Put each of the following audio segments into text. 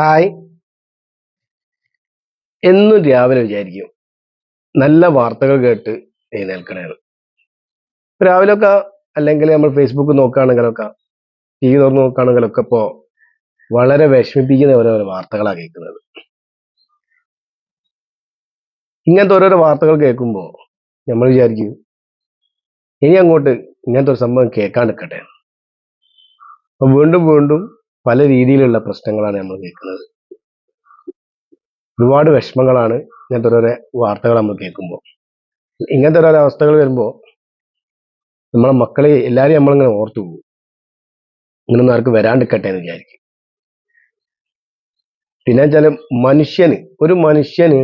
Hi. എന്നും രാവിലെ വിചാരിക്കും. നല്ല വാർത്തകൾ കേട്ട് എഴുന്നേൽക്കണേന്ന്. രാവിലെയൊക്കെ അല്ലെങ്കിൽ നമ്മൾ ഫേസ്ബുക്ക് നോക്കുകയാണെങ്കിലൊക്കെ ടി വി തുറന്ന് നോക്കുകയാണെങ്കിലൊക്കെ ഇപ്പോൾ വളരെ വിഷമിപ്പിക്കുന്ന ഓരോരോ വാർത്തകളാണ് കേൾക്കുന്നത്. ഇങ്ങനത്തെ ഓരോരോ വാർത്തകൾ കേൾക്കുമ്പോൾ നമ്മൾ വിചാരിക്കും ഇനി അങ്ങോട്ട് ഇങ്ങനത്തെ ഒരു സംഭവം കേൾക്കാൻ നിൽക്കട്ടെ അപ്പൊ വീണ്ടും വീണ്ടും പല രീതിയിലുള്ള പ്രശ്നങ്ങളാണ് നമ്മൾ കേൾക്കുന്നത്. ഒരുപാട് വിഷമങ്ങളാണ് ഇങ്ങനത്തെ ഓരോരോ വാർത്തകൾ നമ്മൾ കേൾക്കുമ്പോൾ. ഇങ്ങനത്തെ ഓരോ അവസ്ഥകൾ വരുമ്പോൾ നമ്മളെ മക്കളെ എല്ലാവരെയും നമ്മളിങ്ങനെ ഓർത്തു പോകും. ഇങ്ങനൊന്നും ആർക്ക് വരാണ്ടിരിക്കട്ടെ എന്ന് വിചാരിക്കും. പിന്നെ വെച്ചാൽ മനുഷ്യന് ഒരു മനുഷ്യന്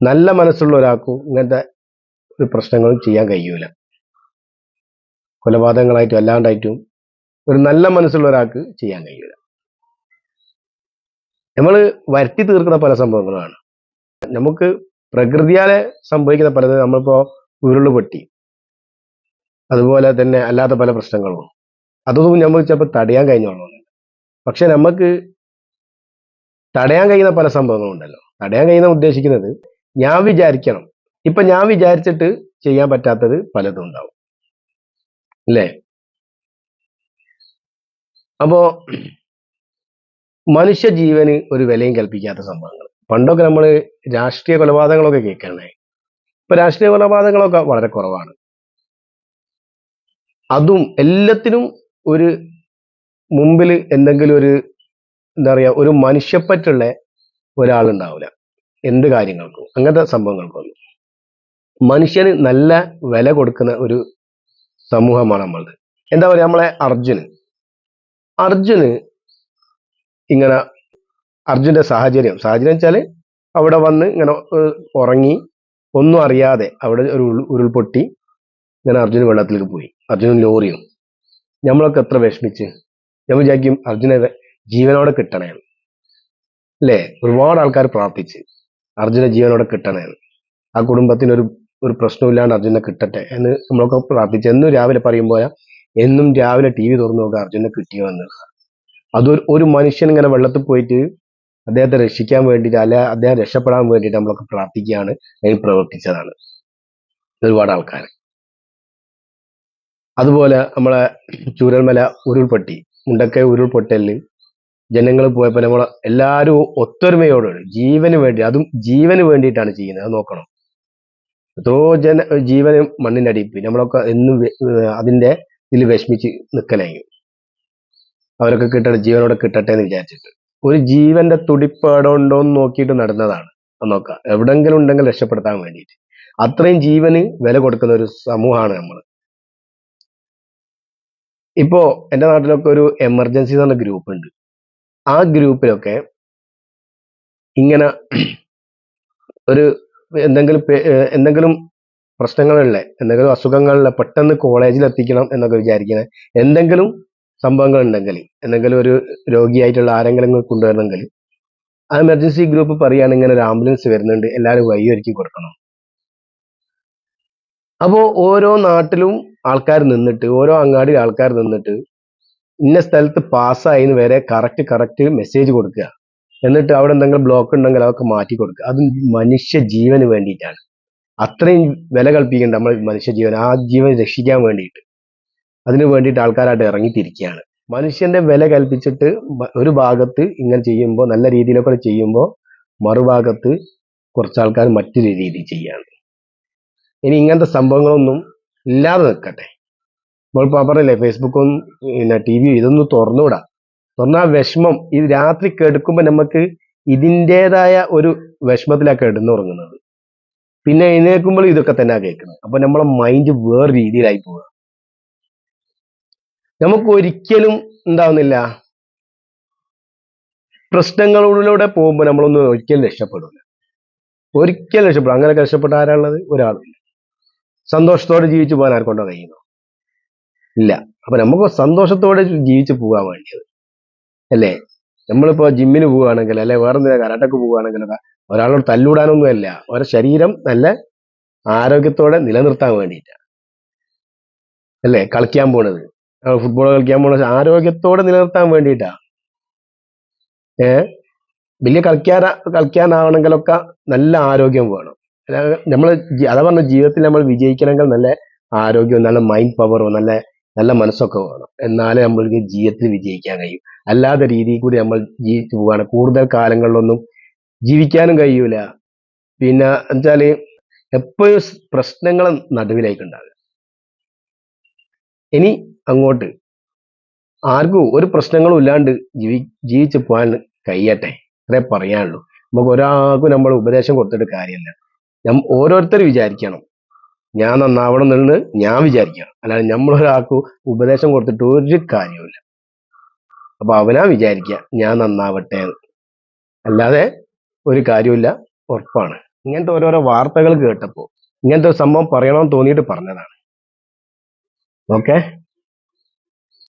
നല്ല മനസ്സുള്ള ഒരാൾക്കും ഇങ്ങനത്തെ ഒരു പ്രശ്നങ്ങളും ചെയ്യാൻ കഴിയൂല. കൊലപാതകങ്ങളായിട്ടും അല്ലാണ്ടായിട്ടും ഒരു നല്ല മനസ്സുള്ള ഒരാൾക്ക് ചെയ്യാൻ കഴിയില്ല. നമ്മൾ വരുത്തി തീർക്കുന്ന പല സംഭവങ്ങളാണ്. നമുക്ക് പ്രകൃതിയാലെ സംഭവിക്കുന്ന പലത് നമ്മളിപ്പോ ഉരുൾ പൊട്ടി. അതുപോലെ തന്നെ അല്ലാത്ത പല പ്രശ്നങ്ങളും. അതൊന്നും നമ്മൾ ചിലപ്പോൾ തടയാൻ കഴിഞ്ഞോളണമെന്നില്ല പക്ഷെ നമുക്ക് തടയാൻ കഴിയുന്ന പല സംഭവങ്ങളും ഉണ്ടല്ലോ. തടയാൻ കഴിയുന്ന ഉദ്ദേശിക്കുന്നത് ഞാൻ വിചാരിക്കണം. ഇപ്പൊ ഞാൻ വിചാരിച്ചിട്ട് ചെയ്യാൻ പറ്റാത്തത് പലതും ഉണ്ടാവും. അല്ലേ? അപ്പോ മനുഷ്യ ജീവന് ഒരു വിലയും കൽപ്പിക്കാത്ത സംഭവങ്ങൾ. പണ്ടൊക്കെ നമ്മൾ രാഷ്ട്രീയ കൊലപാതകങ്ങളൊക്കെ കേൾക്കണേ ഇപ്പൊ രാഷ്ട്രീയ കൊലപാതകങ്ങളൊക്കെ വളരെ കുറവാണ്. അതും എല്ലാത്തിനും ഒരു മുമ്പിൽ എന്തെങ്കിലും ഒരു എന്താ പറയുക ഒരു മനുഷ്യപ്പറ്റുള്ള ഒരാളുണ്ടാവില്ല എന്ത് കാര്യങ്ങൾക്കും അങ്ങനത്തെ സംഭവങ്ങൾക്കൊന്നും മനുഷ്യന് നല്ല വില കൊടുക്കുന്ന ഒരു സമൂഹമാണ് നമ്മളത് എന്താ പറയുക നമ്മളെ അർജുന്. അർജുന് ഇങ്ങനെ അർജുന്റെ സാഹചര്യം. സാഹചര്യം വെച്ചാൽ അവിടെ വന്ന് ഇങ്ങനെ ഉറങ്ങി ഒന്നും അറിയാതെ അവിടെ ഒരു ഉരുൾപൊട്ടി ഇങ്ങനെ അർജുൻ വെള്ളത്തിലേക്ക് പോയി. അർജുനും ലോറിയും. നമ്മളൊക്കെ എത്ര വിഷമിച്ച്. ഞാൻ വിചാരിക്കും അർജുനെ ജീവനോടെ കിട്ടണേ അല്ലേ ഒരുപാട് ആൾക്കാർ പ്രാർത്ഥിച്ച് അർജുനെ ജീവനോടെ കിട്ടണേ ആ കുടുംബത്തിന് ഒരു ഒരു പ്രശ്നമില്ലാണ്ട് അർജുനെ കിട്ടട്ടെ എന്ന് നമ്മളൊക്കെ പ്രാർത്ഥിച്ച്. എന്നും രാവിലെ പറയുമ്പോൾ എന്നും രാവിലെ ടി വി തുറന്നു നോക്കുക അർജുനെ കിട്ടിയോന്നുള്ളത് അത് ഒരു മനുഷ്യൻ ഇങ്ങനെ വെള്ളത്തിൽ പോയിട്ട് അദ്ദേഹത്തെ രക്ഷിക്കാൻ വേണ്ടിയിട്ട് അല്ലെ അദ്ദേഹം രക്ഷപ്പെടാൻ വേണ്ടിയിട്ട് നമ്മളൊക്കെ പ്രാർത്ഥിക്കുകയാണ് അതിൽ പ്രവർത്തിച്ചതാണ്. ഒരുപാട് ആൾക്കാർ. അതുപോലെ നമ്മളെ ചൂരൽമല ഉരുൾപൊട്ടി മുണ്ടക്കൈ ഉരുൾപൊട്ടലിൽ ജനങ്ങൾ പോയപ്പോൾ നമ്മൾ എല്ലാവരും ഒത്തൊരുമയോടുകൂടി ജീവന് വേണ്ടി അതും ജീവന് വേണ്ടിയിട്ടാണ് ചെയ്യുന്നത്. അത് നോക്കണം. എത്രയോ ജന ജീവന് മണ്ണിന്റെ അടിയിൽ നമ്മളൊക്കെ എന്നും അതിന്റെ ഇതിൽ വിഷമിച്ച് നിൽക്കലെങ്കിൽ അവരൊക്കെ കിട്ടട്ടെ ജീവനോടെ കിട്ടട്ടെ എന്ന് വിചാരിച്ചിട്ട്. ഒരു ജീവന്റെ തുടിപ്പ് അവിടെ ഉണ്ടോ എന്ന് നോക്കിയിട്ട് നടന്നതാണ്. അത് നോക്കാം. എവിടെങ്കിലും ഉണ്ടെങ്കിൽ രക്ഷപ്പെടുത്താൻ വേണ്ടിയിട്ട്. അത്രയും ജീവന് വില കൊടുക്കുന്ന ഒരു സമൂഹമാണ് നമ്മൾ ഇപ്പോ എന്റെ നാട്ടിലൊക്കെ ഒരു എമർജൻസി എന്ന് പറഞ്ഞ ഗ്രൂപ്പ് ഉണ്ട് ആ ഗ്രൂപ്പിലൊക്കെ ഇങ്ങനെ ഒരു എന്തെങ്കിലും എന്തെങ്കിലും പ്രശ്നങ്ങളുള്ള എന്തെങ്കിലും അസുഖങ്ങളുള്ള പെട്ടെന്ന് കോളേജിൽ എത്തിക്കണം എന്നൊക്കെ വിചാരിക്കുന്നത് എന്തെങ്കിലും സംഭവങ്ങൾ ഉണ്ടെങ്കിൽ എന്തെങ്കിലും ഒരു രോഗിയായിട്ടുള്ള ആരെങ്കിലും കൊണ്ടുവരണമെങ്കിൽ ആ എമർജൻസി ഗ്രൂപ്പ് പറയുകയാണ് ഇങ്ങനെ ഒരു ആംബുലൻസ് വരുന്നുണ്ട്. എല്ലാവരും വഴിയൊരുക്കി കൊടുക്കണം. അപ്പോൾ ഓരോ നാട്ടിലും ആൾക്കാർ നിന്നിട്ട് ഓരോ അങ്ങാടി ആൾക്കാർ നിന്നിട്ട് ഇന്ന സ്ഥലത്ത് പാസ്സായി വരെ കറക്റ്റ് കറക്റ്റ് മെസ്സേജ് കൊടുക്കുക. എന്നിട്ട് അവിടെ എന്തെങ്കിലും ബ്ലോക്ക് ഉണ്ടെങ്കിൽ അതൊക്കെ മാറ്റി കൊടുക്കുക. അത് മനുഷ്യ ജീവന് വേണ്ടിയിട്ടാണ്. അത്രയും വില കൽപ്പിക്കേണ്ട നമ്മൾ മനുഷ്യജീവൻ ആ ജീവൻ രക്ഷിക്കാൻ വേണ്ടിയിട്ട്. അതിനു വേണ്ടിയിട്ട് ആൾക്കാരായിട്ട് ഇറങ്ങിത്തിരിക്കുകയാണ്. മനുഷ്യന്റെ വില കൽപ്പിച്ചിട്ട് ഒരു ഭാഗത്ത് ഇങ്ങനെ ചെയ്യുമ്പോൾ നല്ല രീതിയിലൊക്കെ ചെയ്യുമ്പോൾ മറുഭാഗത്ത് കുറച്ച് ആൾക്കാർ മറ്റൊരു രീതി ചെയ്യാണ് ഇനി ഇങ്ങനത്തെ സംഭവങ്ങളൊന്നും ഇല്ലാതെ നിൽക്കട്ടെ. ഇപ്പോൾ പറഞ്ഞില്ലേ ഫേസ്ബുക്കും പിന്നെ ടി വി ഇതൊന്നും തുറന്നുകൂടാ തുറന്നാ വിഷമം. ഇത് രാത്രി കിടക്കുമ്പോൾ നമുക്ക് ഇതിന്റെതായ ഒരു വിഷമത്തിലാണ് കിടന്നുറങ്ങുന്നത്. പിന്നെ എഴുന്നേൽക്കുമ്പോൾ ഇതൊക്കെ തന്നെ കേൾക്കുന്നത് അപ്പൊ നമ്മളെ മൈൻഡ് വേറെ രീതിയിലായി പോവുക. നമുക്ക് ഒരിക്കലും എന്താവുന്നില്ല. പ്രശ്നങ്ങളിലൂടെ പോകുമ്പോൾ നമ്മളൊന്നും ഒരിക്കലും രക്ഷപ്പെടില്ല ഒരിക്കലും രക്ഷപ്പെടും അങ്ങനെ രക്ഷപ്പെട്ട ആരാളുള്ളത് ഒരാളില്ല സന്തോഷത്തോടെ ജീവിച്ചു പോകാൻ ആർക്കൊണ്ടോ കഴിയുന്നു? ഇല്ല. അപ്പൊ നമുക്ക് സന്തോഷത്തോടെ ജീവിച്ചു പോകാൻ വേണ്ടിയത്. അല്ലേ? നമ്മളിപ്പോ ജിമ്മിന് പോവുകയാണെങ്കിൽ അല്ലെ വേറെ എന്തെങ്കിലും കരാട്ടക്ക് പോവുകയാണെങ്കിലൊക്കെ ഒരാളോട് തല്ലൂടാനൊന്നും അല്ല ഒരു ശരീരം നല്ല ആരോഗ്യത്തോടെ നിലനിർത്താൻ വേണ്ടിയിട്ടാണ് അല്ലേ? കളിക്കാൻ പോണത്. ഫുട്ബോൾ കളിക്കാൻ പോണത് ആരോഗ്യത്തോടെ നിലനിർത്താൻ വേണ്ടിയിട്ടാണ് ഏ? വലിയ കളിക്കാൻ കളിക്കാനാവണമെങ്കിലൊക്കെ നല്ല ആരോഗ്യം വേണം. നമ്മൾ അതാ പറഞ്ഞ ജീവിതത്തിൽ നമ്മൾ വിജയിക്കണമെങ്കിൽ നല്ല ആരോഗ്യവും നല്ല മൈൻഡ് പവറോ നല്ല നല്ല മനസ്സൊക്കെ വേണം. എന്നാലേ നമ്മൾക്ക് ജീവിതത്തിൽ വിജയിക്കാൻ കഴിയും. അല്ലാത്ത രീതിയിൽ കൂടി നമ്മൾ ജീവിച്ചു പോവാണ് കൂടുതൽ കാലങ്ങളിലൊന്നും ജീവിക്കാനും കഴിയൂല. പിന്നെ വെച്ചാൽ എപ്പോഴും പ്രശ്നങ്ങൾ നടുവിലേക്ക് ഉണ്ടാകുക ഇനി അങ്ങോട്ട്. ആർക്കും ഒരു പ്രശ്നങ്ങളും ഇല്ലാണ്ട് ജീവി ജീവിച്ചു പോകാൻ കഴിയട്ടെ. അത്രേ പറയാനുള്ളൂ. നമുക്ക് ഒരാൾക്കും നമ്മൾ ഉപദേശം കൊടുത്തിട്ട് കാര്യമില്ല. ഓരോരുത്തർ വിചാരിക്കണം. ഞാൻ നന്നാവണം എന്നുള്ളത് ഞാൻ വിചാരിക്കണം അല്ലാതെ നമ്മളൊരാൾക്ക് ഉപദേശം കൊടുത്തിട്ട് ഒരു കാര്യമില്ല അപ്പൊ അവനാ വിചാരിക്കുക ഞാൻ നന്നാവട്ടെ അല്ലാതെ ഒരു കാര്യമില്ല ഉറപ്പാണ്. ഇങ്ങനത്തെ ഓരോരോ വാർത്തകൾ കേട്ടപ്പോൾ ഇങ്ങനത്തെ സംഭവം പറയണമെന്ന് തോന്നിയിട്ട് പറഞ്ഞതാണ്. ഓക്കെ?